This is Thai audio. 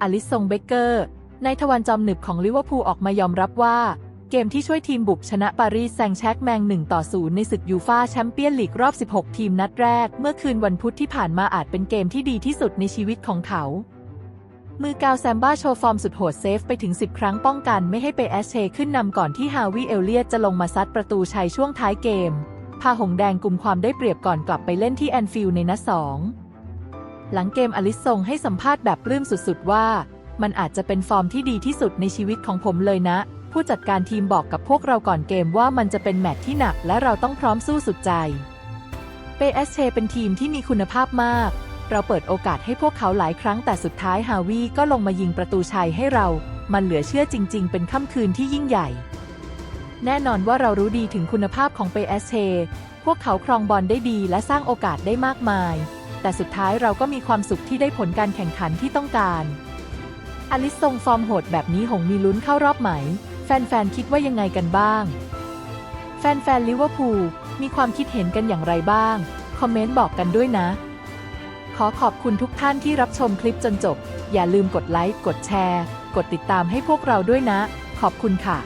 อลิสซงเบเกอร์นายทวันจอมหนึบของลิเวอร์พูลออกมายอมรับว่า เกมที่ช่วยทีมบุกชนะปารีสแซงแชกแมง 1 ต่อ 0 ในศึกยูฟาแชมเปี้ยนลีกรอบ 16 ทีมนัดแรก เมื่อคืนวันพุธที่ผ่านมาอาจเป็นเกมที่ดีที่สุดในชีวิตของเขา มือกาวแซมบ้าโชว์ฟอร์มสุดโหดเซฟไปถึง 10 ครั้งป้องกันไม่ให้เปแอสเชขึ้นนำก่อนที่ฮาวิเอลเลียตจะลงมาซัดประตูชัยช่วงท้ายเกมพาหงแดงกลุ่มความได้เปรียบก่อนกลับไปเล่นที่แอนฟิลด์ในนัดสอง หลังเกมอลิสซงให้สัมภาษณ์แบบปลื้มสุดๆว่า มันอาจจะเป็นฟอร์มที่ดีที่สุดในชีวิตของผมเลยนะ ผู้จัดการทีมบอกกับพวกเราก่อนเกมว่ามันจะเป็นแมตช์ที่หนักและเราต้องพร้อมสู้สุดใจเปเอสเชเป็นทีมที่มีคุณภาพมาก เราเปิดโอกาสให้พวกเขาหลายครั้งแต่สุดท้ายฮาวีก็ลงมายิงประตูชัยให้เรา มันเหลือเชื่อจริง ๆ เป็นค่ำคืนที่ยิ่งใหญ่ แน่นอนว่าเรารู้ดีถึงคุณภาพของเปเอสเชพวกเขาครองบอลได้ดีและสร้างโอกาสได้มากมาย แต่สุดท้ายเราก็มีความสุขที่ได้ผลการแข่งขันที่ต้องการ อลิสทรงฟอร์มโหดแบบนี้หงมีลุ้นเข้ารอบไหม แฟนๆ คิดว่ายังไงกันบ้าง แฟนๆ ลิเวอร์พูลมีความคิดเห็นกันอย่างไรบ้าง คอมเมนต์บอกกันด้วยนะ ขอขอบคุณทุกท่านที่รับชมคลิปจนจบ อย่าลืมกดไลค์ กดแชร์ กดติดตามให้พวกเราด้วยนะ ขอบคุณค่ะ